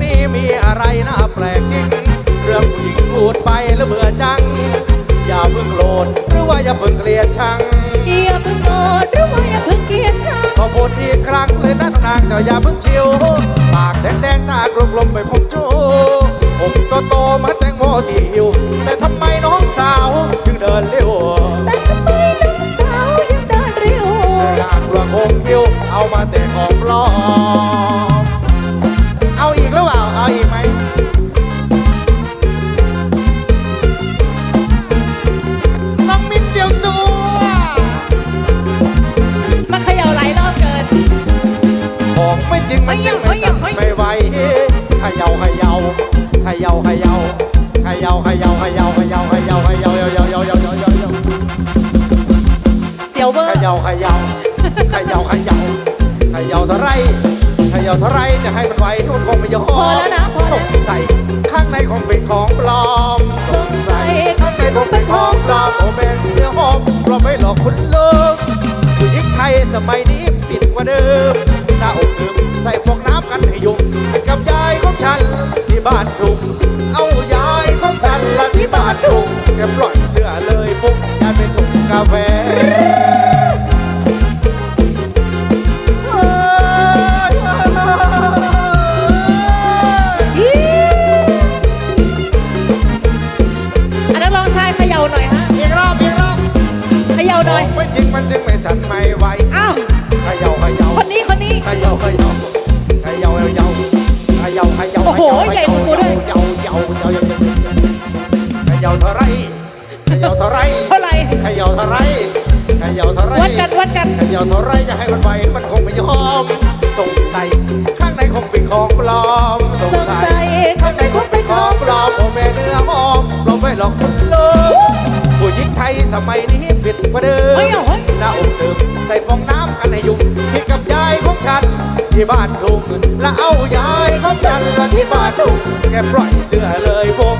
มีอะไรน่าแปลกจริง เรื่องผู้หญิงพูดไปแล้วเบื่อจัง อย่าเพิ่งโกรธหรือว่าอย่าเพิ่งเกลียดชังอย่าเพิ่งโกรธหรือว่าอย่าเพิ่งเกลียดชังขอพูดอีกครั้งเลยนะนางเจ้าอย่าเพิ่งชิวปากแดงๆหน้ากลมๆไปผมจูผมโตโตๆเหมา ยวเวอเขร์ย่าเขย่าเขย่าเขย่าเขย่าเท่าไรเขย่าเท่าไรจะให้มันไหวนู่นคงไม่ยอมพอแล้วนะพอสแล้วงสัยข้างในคงเป็นของปลอมสงสัยข้างในคงเป็นของปลอมโอเป็นเสื้อหอมเราไม่หลอกคุณเลิกผู้หญิงไทยสมัยนี้ปิดกว่าเดิมหน้าอกถึงใส่ฟองน้ำกันให้ยุ่งกับยายของฉันที่บ้านทุ่งเอายายของฉันละที่บ้านทุ่งแกปล่อยเสื้อเลยปุ๊บกลายเป็นถุงกาแฟ จริงมันจึงไม่สั่นไม่ไหวอ้าวเขย่าเขย่าคนนี้คนนี้ เขย่าเขย่าเขย่าเขย่าเขย่าเขย่าโอ้โหใหญ่กว่ากูด้วยเขย่าเขย่าเขย่าเขย่าเขย่าเท่าไรเขย่าเท่าไรเท่าไหร่เขย่าเท่าไรเขย่าเท่าไรวัดกันวัดกันเขย่าเท่าไรจะให้มันไหวมันคงไม่ยอมสงสัยข้างในคงเป็นของปลอมสงสัยข้างในคงเป็นของปลอมโอแม่เนื้อหอมเราไม่หลอกคุณเลยผู้ หญิงไทยสมัยนี้ผิดกว่าเดิมเฮ้ยเอาเฮ้ย หน้าอกเสริมใส่ฟองน้ำกันให้ยุ่งคิดกับยายของฉัน ที่บ้านทุ่งและเอายายของฉันมาที่บ้านทุ่งแกปล่อยเสื้อเลยวง